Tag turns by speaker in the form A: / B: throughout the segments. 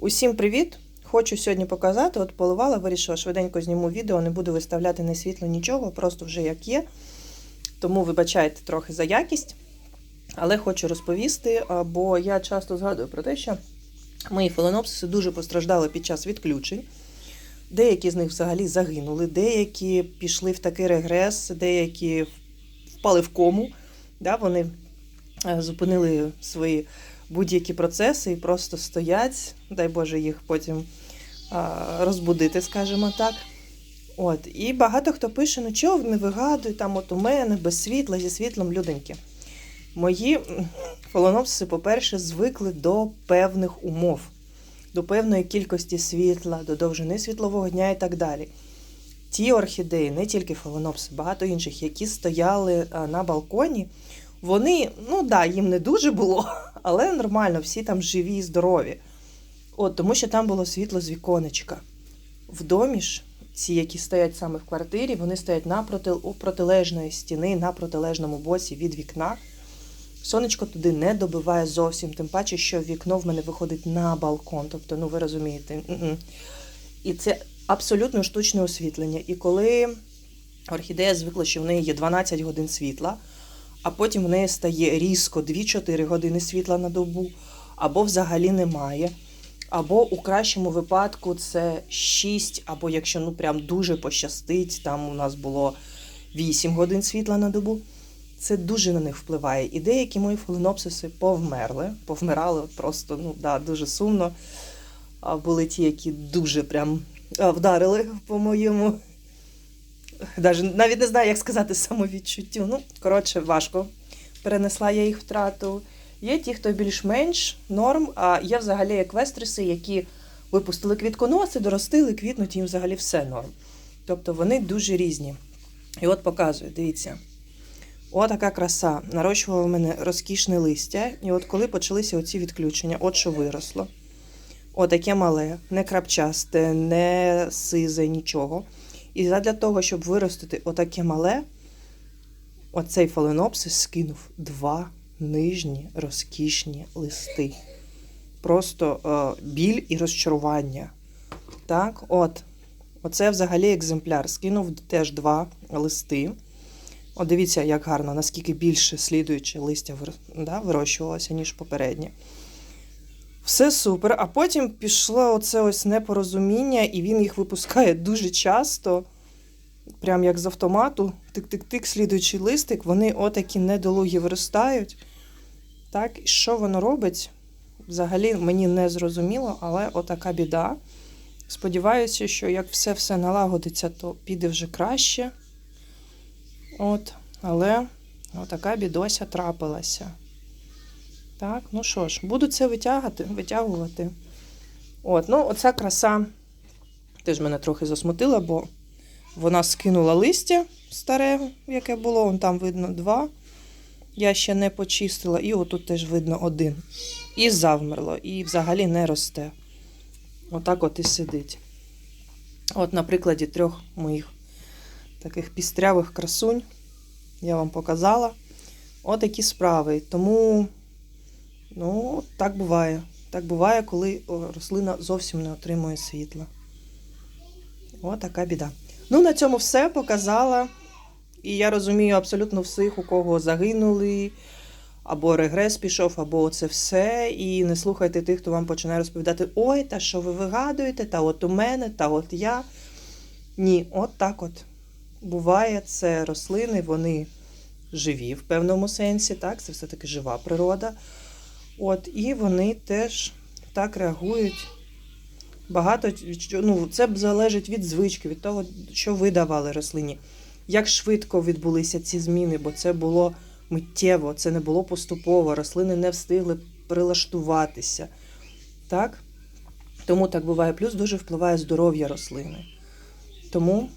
A: Усім привіт! Хочу сьогодні показати. От поливала, вирішила швиденько зніму відео, не буду виставляти на світло нічого, просто вже як є. Тому вибачайте трохи за якість. Але хочу розповісти, бо я часто згадую про те, що мої фаленопсиси дуже постраждали під час відключень. Деякі з них взагалі загинули, деякі пішли в такий регрес, деякі впали в кому. Да, вони е, зупинили свої будь-які процеси і просто стоять, дай Боже їх потім розбудити, скажімо так. От. І багато хто пише, ну чого не вигадуй, там от у мене без світла, зі світлом люденьки. Мої м, по-перше, звикли до певних умов, до певної кількості світла, до довжини світлового дня і так далі. Ті орхідеї, не тільки фалонопси, багато інших, які стояли на балконі, вони, ну да, їм не дуже було, але нормально, всі там живі і здорові. От, тому що там було світло з віконечка. В домі ж, ці, які стоять саме в квартирі, вони стоять у протилежної стіни, на протилежному боці від вікна. Сонечко туди не добиває зовсім, тим паче, що вікно в мене виходить на балкон. Тобто, ну ви розумієте. м-м. І це абсолютно штучне освітлення. І коли орхідея звикла, що в неї є 12 годин світла, а потім в неї стає різко 2-4 години світла на добу, або взагалі немає. Або у кращому випадку це 6, або якщо ну прям дуже пощастить, там у нас було 8 годин світла на добу. Це дуже на них впливає. І деякі мої фаленопсиси повмерли, повмирали просто ну да, дуже сумно. А були ті, які дуже прям вдарили по моєму. Даже навіть не знаю, як сказати самовідчуттю. Ну, коротше, важко. Перенесла я їх втрату. Є ті, хто більш-менш норм, а є взагалі еквестриси, які випустили квітконоси, доростили, квітнуть, їм взагалі все норм. Тобто вони дуже різні. І от показую, дивіться. Отака краса. Нарощувала в мене розкішне листя. І от коли почалися оці відключення, от що виросло. Отаке мале, не крапчасте, не сизе, нічого. І для того, щоб виростити отаке мале, оцей фаленопсис скинув два нижні розкішні листи. Просто е, біль і розчарування. Так, от. Оце взагалі екземпляр. Скинув теж два листи. От дивіться, як гарно, наскільки більше слідуюче листя да, вирощувалося, ніж попереднє. Все супер. А потім пішло оце ось непорозуміння, і він їх випускає дуже часто, прям як з автомату. Тик-тик-тик, слідуючий листик, вони отакі недолугі виростають. Так, що воно робить? Взагалі мені не зрозуміло, але отака біда. Сподіваюся, що як все-все налагодиться, то піде вже краще. От, але отака бідося трапилася. Так, ну що ж, буду це витягати, витягувати. От, ну, оця краса теж мене трохи засмутила, бо вона скинула листя старе, яке було, вон там видно два. Я ще не почистила, і отут теж видно один. І завмерло, і взагалі не росте. Отак от і сидить. От на прикладі трьох моїх таких пістрявих красунь я вам показала. Отакі справи. Тому, ну, так буває. Так буває, коли рослина зовсім не отримує світла. Отака біда. Ну, на цьому все показала. І я розумію абсолютно всіх, у кого загинули, або регрес пішов, або це все. І не слухайте тих, хто вам починає розповідати: ой, та що ви вигадуєте, та от у мене, та от я. Ні, от так от. Буває, це рослини, вони живі в певному сенсі, так, це все-таки жива природа. От, і вони теж так реагують. Багато ну, це залежить від звички, від того, що ви давали рослині. Як швидко відбулися ці зміни, бо це було миттєво, це не було поступово, рослини не встигли прилаштуватися. Так? Тому так буває. Плюс дуже впливає здоров'я рослини. Тому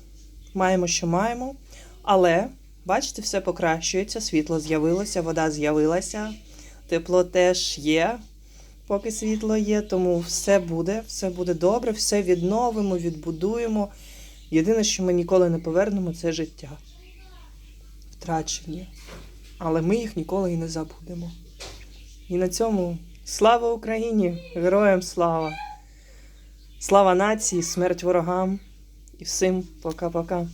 A: маємо, що маємо. Але, бачите, все покращується, світло з'явилося, вода з'явилася, тепло теж є, поки світло є. Тому все буде, все буде добре, все відновимо, відбудуємо. Єдине, що ми ніколи не повернемо, це життя. Втрачені. Але ми їх ніколи і не забудемо. І на цьому слава Україні! Героям слава! Слава нації, смерть ворогам. І всім пока-пока.